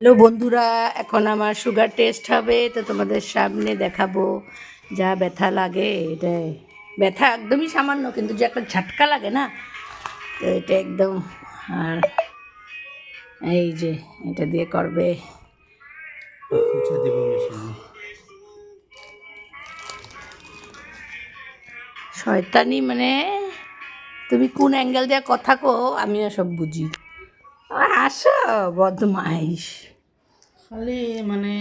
Hello বন্ধুরা এখন আমার সুগার টেস্ট হবে তো তোমাদের সামনে দেখাবো যা ব্যথা লাগে। এটা ব্যথা একদমই সামান্য কিন্তু যে একটা ঝাটকা লাগে না তো এটা একদম আর এই যে এটা দিয়ে করবে। মেশিনে। শয়তানি মানে তুমি কোন অ্যাঙ্গেল দিয়ে কথা কো আমিও সব বুঝি। আসো বদমাইশ খালি মানে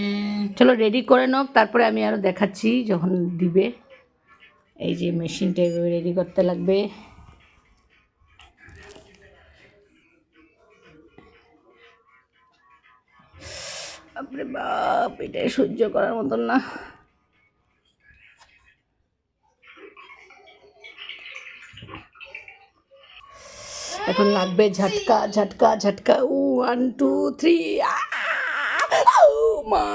চলো রেডি করে নাও তারপরে আমি আরও দেখাচ্ছি যখন দিবে। এই যে মেশিনটা রেডি করতে লাগবে। বাপরে বাপ এটা সহ্য করার মতন না। এখন লাগবে ঝটকা ঝটকা ঝটকা। ও ওয়ান টু থ্রি মা।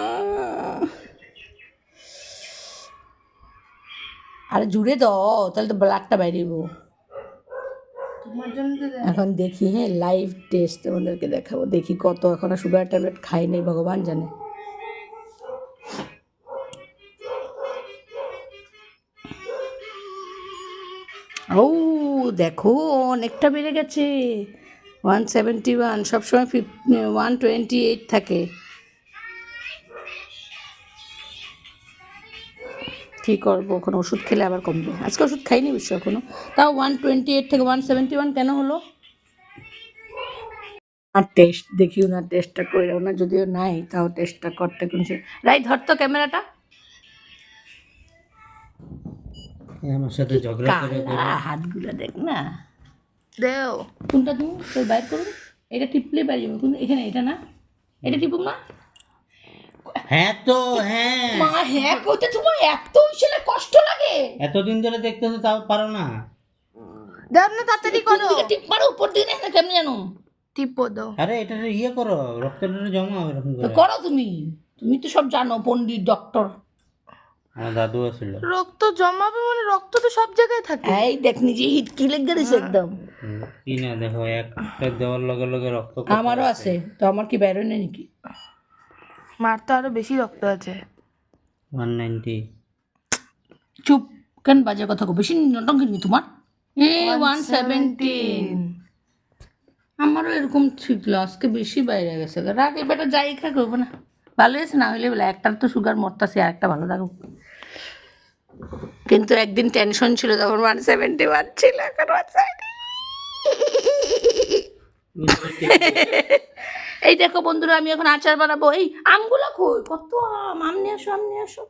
আরে জুড়ে দাও তাহলে তো ব্লাডটা বাইরেব তো এখন দেখি হ্যাঁ লাইভ টেস্ট তোমাদেরকে দেখাবো। দেখি কত এখনও সুগার ট্যাবলেট খাই নাই ভগবান জানে। ও দেখো, অনেকটা বেড়ে গেছে। ওয়ান সেভেন্টি ওয়ান সবসময় ফিফ ওয়ান টোয়েন্টি এইট থাকে। কী করব, এখন ওষুধ খেলে আবার কমবে। আজকে ওষুধ খাইনি বিশ্ব এখনও। তাও ওয়ান টোয়েন্টি এইট থেকে ওয়ান সেভেন্টি ওয়ান কেন হলো? আর টেস্ট দেখি ওনার টেস্টটা করে ওনার যদিও নাই, তাও টেস্টটা করতে কোন রাই ধরতো ক্যামেরাটা। আমার সাথে ঝগড়া করে হাতগুলো দেখ না। দেও। কোনটা তুমি তোর বাইর করুন এটা টিপলে বাইরে যাবে। কোন এখানে এটা না? এটা টিপুক না? হ্যাঁ তো হ্যাঁ। মা হ্যাঁ কইতে তোমার এত ছেলে কষ্ট লাগে। এতদিন ধরে দেখতেছো তাও পারো না। দাও না তাড়াতাড়ি করো। টিপ মারো? উপর দিকে না কেমন জানো? টিপো দাও। আরে এটা ইয়ে করো রক্তটা জমাও এরকম করো তুমি। তুমি তো সব জানো পণ্ডিত ডক্টর। আমার দাদু আছিল। রক্ত জমাবে মানে রক্ত তো সব জায়গায় থাকে। এই দেখ নিজে হিট কি লেগে গেছে একদম। কি না দেখো একটা দেওয়ার লগে লগে রক্ত আমারও আছে। তো আমার কি বেরোয় না নাকি? মার তো আরও বেশি রক্ত আছে। ওয়ান নাইনটি চুপ কেন বাজে কথা কো? বেশি নটঙ্কি নি তোমার? এ ওয়ান সেভেন্টিন আমারও এরকম ছিল আজকে বেশি বাইরে গেছে। রাখ এবারটা যাই খা করব না ভালো আছে না হইলে বলে একটার তো সুগার মরতাছে আর একটা ভালো থাকুক। কিন্তু একদিন টেনশন ছিল তখন ওয়ান সেভেন্টি ওয়ান ছিল, এখন ওয়ান এই দেখো বন্ধুরা, আমি এখন আচার বানাবো। এই আমগুলো কই? কত আম? আম নিয়ে আসো, আম নিয়ে আসো।